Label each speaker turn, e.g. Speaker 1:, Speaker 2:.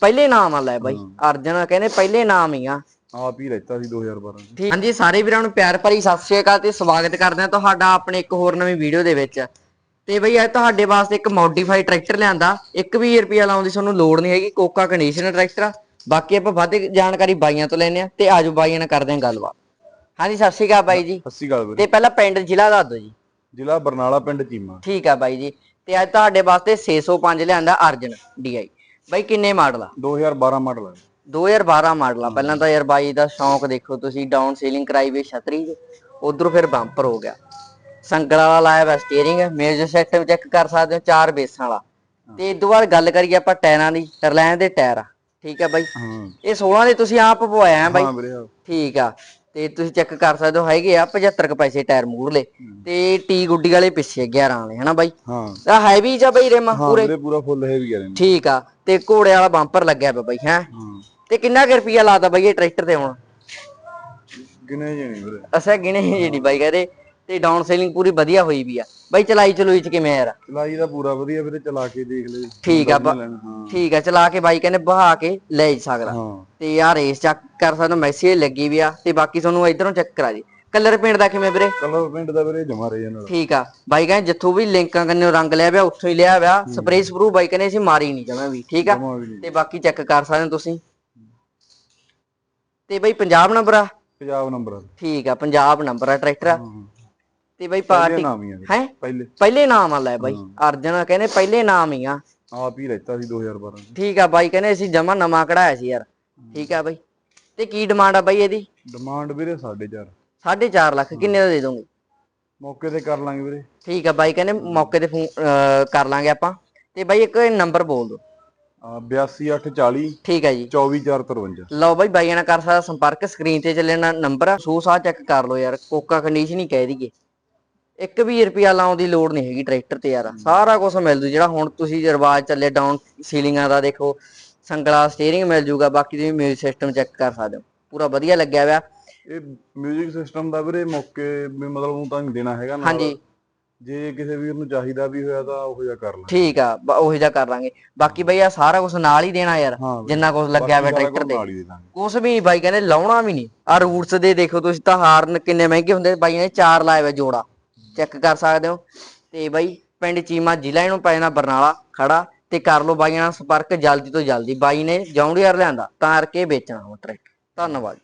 Speaker 1: ਪਹਿਲੇ ਨਾਮ ਆ ਲੈ ਬਾਈ ਅਰਜਨ ਕਹਿੰਦੇ ਪਹਿਲੇ ਨਾਮ ਹੀ ਆ।
Speaker 2: ਆਪ ਹੀ ਲੈਤਾ ਸੀ 2012 ਚ।
Speaker 1: ਠੀਕ ਹਾਂਜੀ ਸਾਰੇ ਵੀਰਾਂ ਨੂੰ ਪਿਆਰ ਭਰੀ ਸਤਿ ਸ਼੍ਰੀ ਅਕਾਲ ਤੇ ਸਵਾਗਤ ਕਰਦੇ ਹਾਂ ਤੁਹਾਡਾ ਆਪਣੇ ਇੱਕ ਹੋਰ ਨਵੀਂ ਵੀਡੀਓ ਦੇ ਵਿੱਚ। ਤੇ ਬਈ ਅੱਜ ਤੁਹਾਡੇ ਵਾਸਤੇ ਇੱਕ ਮੋਡੀਫਾਈਡ ਟਰੈਕਟਰ ਲਿਆਂਦਾ 1 ਰੁਪਿਆ ਲਾਉਣ ਦੀ ਤੁਹਾਨੂੰ ਲੋੜ ਨਹੀਂ ਹੈਗੀ ਕੋਕਾ ਕੰਡੀਸ਼ਨਰ ਟਰੈਕਟਰ ਆ। ਬਾਕੀ ਆਪਾਂ ਵੱਧ ਜਾਣਕਾਰੀ ਬਾਈਆਂ ਤੋਂ ਲੈਣੇ ਆ ਤੇ ਆਜੋ ਬਾਈਆਂ ਨਾਲ ਕਰਦੇ ਹਾਂ ਗੱਲਬਾਤ। ਹਾਂਜੀ ਸਤਿ ਸ਼੍ਰੀ ਅਕਾਲ ਬਾਈ ਜੀ।
Speaker 2: 80 ਗੱਲ ਵੀਰੇ।
Speaker 1: ਤੇ ਪਹਿਲਾਂ ਪਿੰਡ ਜ਼ਿਲ੍ਹਾ ਦੱਸ ਦਿਓ ਜੀ।
Speaker 2: ਜ਼ਿਲ੍ਹਾ ਬਰਨਾਲਾ ਪਿੰਡ ਚੀਮਾ।
Speaker 1: ਠੀਕ ਆ ਬਾਈ ਜੀ। ਤੇ ਅੱਜ ਤੁਹਾਡੇ ਵਾਸਤੇ 605 ਲਿਆਂਦਾ ਅਰਜਨ ਡੀਆਈ ਬਾਈ ਕਿੰਨੇ ਮਾਡਲ ਆ?
Speaker 2: 2012 ਮਾਡਲ ਹੈ
Speaker 1: 2012 ਮਾਡਲ ਆ। ਪਹਿਲਾਂ ਤਾਂ ਯਾਰ ਬਾਈ ਦਾ ਸ਼ੌਂਕ ਦੇਖੋ ਤੁਸੀਂ ਡਾਊਨ ਸੀਲਿੰਗ ਕਰਾਈ ਵੀ ਛਤਰੀ ਉਧਰੋਂ ਫਿਰ ਬੰਪਰ ਹੋ ਗਿਆ। ਸੰਗਲ ਵਾਲਾ ਲਾਇਆ ਵਾ ਸਟੀਅਰਿੰਗ ਮੇਜਰ ਸਿਸਟਮ ਚੈੱਕ ਕਰ ਸਕਦੇ ਹੋ ਚਾਰ ਬੇਸਾਂ ਵਾਲਾ। ਤੇ ਇਦੋਂ ਬਾਅਦ ਗੱਲ ਕਰੀਏ ਆਪਾਂ ਟਾਇਰਾਂ ਦੀ ਰਿਲਾਇੰਸ ਦੇ ਟਾਇਰ ਆ। ਠੀਕ ਆ ਬਾਈ? ਇਹ 16 ਦੇ ਤੁਸੀਂ ਆਪ ਪਵਾਇਆ ਆ ਬਾਈ। ਠੀਕ ਆ। ਤੇ ਤੁਸੀਂ ਚੈੱਕ ਕਰ ਸਕਦੇ ਹੋ ਹੈਗੇ ਆ 75 ਕੁ ਪੈਸੇ ਟਾਇਰ ਮੂਰਲੇ ਤੇ ਟੀ ਗੁੱਡੀ ਵਾਲੇ ਪਿੱਛੇ 11 ਵਾਲੇ ਹਨਾ ਬਾਈ?
Speaker 2: ਹਾਂ।
Speaker 1: ਆ ਹੈਵੀ ਜਾਂ ਬਾਈ ਰੇਮਾ
Speaker 2: ਹਾਂ
Speaker 1: ਪੂਰੇ?
Speaker 2: ਵੀਰੇ ਪੂਰਾ ਫੁੱਲ ਹੈ ਵੀ ਕਰੇ
Speaker 1: ਠੀਕ ਆ ਤੇ ਘੋੜੇ ਵਾਲਾ ਬੰਪਰ ਲੱਗਿਆ ਪਿਆ ਬਾਈ ਹੈ?
Speaker 2: ਹਾਂ।
Speaker 1: ਤੇ ਕਿੰਨਾ ਕੁ ਰੁਪਿਆ ਲਾਦਾ ਬਾਈ ਇਹ ਟਰੈਕਟਰ ਤੇ ਹੁਣ?
Speaker 2: ਗਿਣੇ ਜਣੇ ਵੀਰੇ।
Speaker 1: ਅਸਾਂ ਗਿਣੇ ਜਿਹੜੀ ਬਾਈ ਕਹਦੇ ਤੇ ਡਾਊਨ ਸੇਲਿੰਗ ਪੂਰੀ ਵਧੀਆ ਹੋਈ ਵੀ ਆ। ਬਾਈ ਚਲਾਈ ਚਲੂਈ ਚ ਕਿਵੇਂ ਯਾਰ?
Speaker 2: ਚਲਾਈ ਦਾ ਪੂਰਾ ਵਧੀਆ ਵੀਰੇ ਚਲਾ ਕੇ ਦੇਖ ਲੈ।
Speaker 1: ਠੀਕ ਆ ਠੀਕ ਆ ਚਲਾ ਕੇ ਬਾਈ ਕਹਿੰਦੇ ਬਹਾ ਕੇ ਲੈ ਜਾ ਸਕਦਾ ਤੇ ਯਾਰ ਰੇਸ ਚੈੱਕ ਕਰ ਸਕਦਾ ਮੈਸੇਜ ਲੱਗੀ ਵੀ ਆ ਤੇ ਬਾਕੀ ਤੁਹਾਨੂੰ ਇਧਰੋਂ ਚੈੱਕ ਕਰਾ ਜੀ। ਕਲਰ ਪੇਂਟ ਦਾ ਕਿਵੇਂ ਵੀਰੇ?
Speaker 2: ਕਲਰ ਪਿੰਡ ਦਾ ਵੀਰੇ ਜਮਾ ਰਹੇ ਨਾਲ।
Speaker 1: ਠੀਕ ਆ ਬਾਈ ਕਹਿੰਦੇ ਜਿੱਥੋਂ ਵੀ ਲਿੰਕਾਂ ਕੰਨੇ ਰੰਗ ਲਿਆ ਪਿਆ ਉੱਥੋਂ ਹੀ ਲਿਆ ਪਿਆ ਸਪਰੇਅ ਸਪਰੂ ਬਾਈ ਕਹਿੰਦੇ ਅਸੀਂ ਮਾਰੀ ਨਹੀਂ ਜਮਾਂ ਵੀ ਠੀਕ ਆ? ਤੇ ਬਾਕੀ ਚੈੱਕ ਕਰ ਸਕਦੇ ਹੋ ਤੁਸੀਂ। ਤੇ ਬਾਈ ਪੰਜਾਬ ਨੰਬਰ ਆ?
Speaker 2: ਪੰਜਾਬ ਨੰਬਰ
Speaker 1: ਠੀਕ ਆ ਪੰਜਾਬ ਨੰਬਰ ਆ ਟਰੈਕਟਰ ਆ। ਤੇ ਬਾਈ ਪਾਰਟੀ
Speaker 2: ਨਾਮ ਹੀ ਆ ਵੀਰੇ,
Speaker 1: ਹੈ?
Speaker 2: ਪਹਿਲੇ।
Speaker 1: ਪਹਿਲੇ ਨਾਮ ਆ ਲੈ ਬਾਈ। ਅਰਜਨ ਕਹਿੰਦੇ ਪਹਿਲੇ ਨਾਮ ਹੀ ਆ।
Speaker 2: ਆਪ ਹੀ ਲੈਤਾ ਸੀ 2012 ਚ।
Speaker 1: ਠੀਕ ਆ ਬਾਈ ਕਹਿੰਦੇ ਅਸੀਂ ਜਮਾ ਨਵਾਂ ਕਢਾਇਆ ਸੀ ਯਾਰ। ਠੀਕ ਆ ਬਾਈ। ਤੇ ਕੀ ਡਿਮਾਂਡ ਆ ਬਾਈ ਇਹਦੀ?
Speaker 2: ਡਿਮਾਂਡ ਵੀਰੇ 4.5
Speaker 1: 4.5 ਲੱਖ। ਕਿੰਨੇ ਦਾ ਦੇ ਦੋਗੇ?
Speaker 2: ਮੌਕੇ ਤੇ ਕਰ ਲਾਂਗੇ ਵੀਰੇ।
Speaker 1: ਠੀਕ ਆ ਬਾਈ ਕਹਿੰਦੇ ਮੌਕੇ ਤੇ ਫੋਨ ਕਰ ਲਾਂਗੇ ਆਪਾਂ। ਤੇ ਬਾਈ ਇੱਕ ਨੰਬਰ ਬੋਲ ਦਿਓ।
Speaker 2: ਆ 82840
Speaker 1: ਠੀਕ ਆ ਜੀ।
Speaker 2: 24453
Speaker 1: ਲਓ ਬਾਈ ਬਾਈਆਂ ਨਾਲ ਕਰ ਸਕਦਾ ਸੰਪਰਕ। ਸਕਰੀਨ ਤੇ ਚੱਲਣਾ ਨੰਬਰ। ਆ ਸੋ ਸਾਹ ਚੈੱਕ ਕਰ ਲਓ ਯਾਰ। ਕੋਕਾ ਕੰਡੀਸ਼ਨ ਹੀ ਕਹਿ ਦਈਏ। ਇੱਕ ਵੀ ਰੁਪਿਆ ਲਾਉਣ ਦੀ ਲੋੜ ਨਹੀਂ ਹੈਗੀ ਟਰੈਕਟਰ ਤੇ ਯਾਰ। ਸਾਰਾ ਕੁਝ ਮਿਲ ਜੂ। ਜਿਹੜਾ ਹੁਣ ਤੁਸੀਂ ਰਿਵਾਜ ਚੱਲੇ ਡਾਊਨ ਸੀਲਿੰਗਾਂ ਦਾ ਦੇਖੋ ਸੰਗਲਾ ਸਟੀਅਰਿੰਗ ਮਿਲ ਜੂਗਾ ਬਾਕੀ ਤੁਸੀਂ ਮਿਊਜ਼ਿਕ ਸਿਸਟਮ ਚੈੱਕ ਕਰ ਸਕਦੇ ਹੋ। ਪੂਰਾ ਵਧੀਆ ਲੱਗਿਆ ਹੋਇਆ
Speaker 2: ਇਹ 뮤직 ਸਿਸਟਮ ਦਾ ਵੀਰੇ ਮੌਕੇ ਵੀ ਮਤਲਬ ਉਹ ਤਾਂ ਨਹੀਂ ਦੇਣਾ ਹੈਗਾ ਨਾਲ।
Speaker 1: ਹਾਂਜੀ।
Speaker 2: ਜੇ ਕਿਸੇ ਵੀਰ ਨੂੰ ਚਾਹੀਦਾ ਵੀ ਹੋਇਆ ਤਾਂ ਉਹ ਜਿਹਾ ਕਰ ਲਾਂਗੇ।
Speaker 1: ਠੀਕ ਆ ਬ- ਉਹੀ ਜਿਹਾ ਕਰ ਲਾਂਗੇ। ਬਾਕੀ ਬਈ ਆ ਸਾਰਾ ਕੁਝ ਨਾਲ ਹੀ ਦੇਣਾ ਯਾਰ
Speaker 2: ਹਾਂ
Speaker 1: ਜਿੰਨਾ ਕੁਝ ਲੱਗਿਆ ਹੋਇਆ
Speaker 2: ਬਾਕੀ ਸਾਰਾ
Speaker 1: ਟਰੈਕਟਰ
Speaker 2: ਕੁਝ
Speaker 1: ਤੇ।
Speaker 2: ਨਾਲ ਹੀ ਦੇ ਦਾਂਗੇ।
Speaker 1: ਕੁਛ ਵੀ ਬਾਈ ਕਹਿੰਦੇ ਲਾਉਣਾ ਵੀ ਨਹੀਂ ਆ ਰੂਟਸ ਦੇ ਦੇਖੋ ਤੁਸੀਂ ਤਾਂ ਹਾਰਨ ਕਿੰਨੇ ਮਹਿੰਗੇ ਹੁੰਦੇ ਬਾਈ ਨੇ ਚਾਰ ਲਾਏ ਵੇ ਜੋੜਾ। ਚੈੱਕ ਕਰ ਸਕਦੇ ਹੋ। ਤੇ ਬਾਈ, ਪਿੰਡ ਚੀਮਾ ਜ਼ਿਲ੍ਹਾ ਇਹਨੂੰ ਪੈ ਜਾਣਾ ਬਰਨਾਲਾ, ਖੜਾ। ਤੇ ਕਰ ਲਓ ਬਾਈਆਂ ਨਾਲ ਸੰਪਰਕ ਜਲਦੀ ਤੋਂ ਜਲਦੀ। ਬਾਈ ਨੇ ਜੌਂਡੀਅਰ ਲਿਆਂਦਾ, ਤਾਂ ਕਰਕੇ ਵੇਚਣਾ ਉਹ ਟਰੈਕਟਰ ਧੰਨਵਾਦ।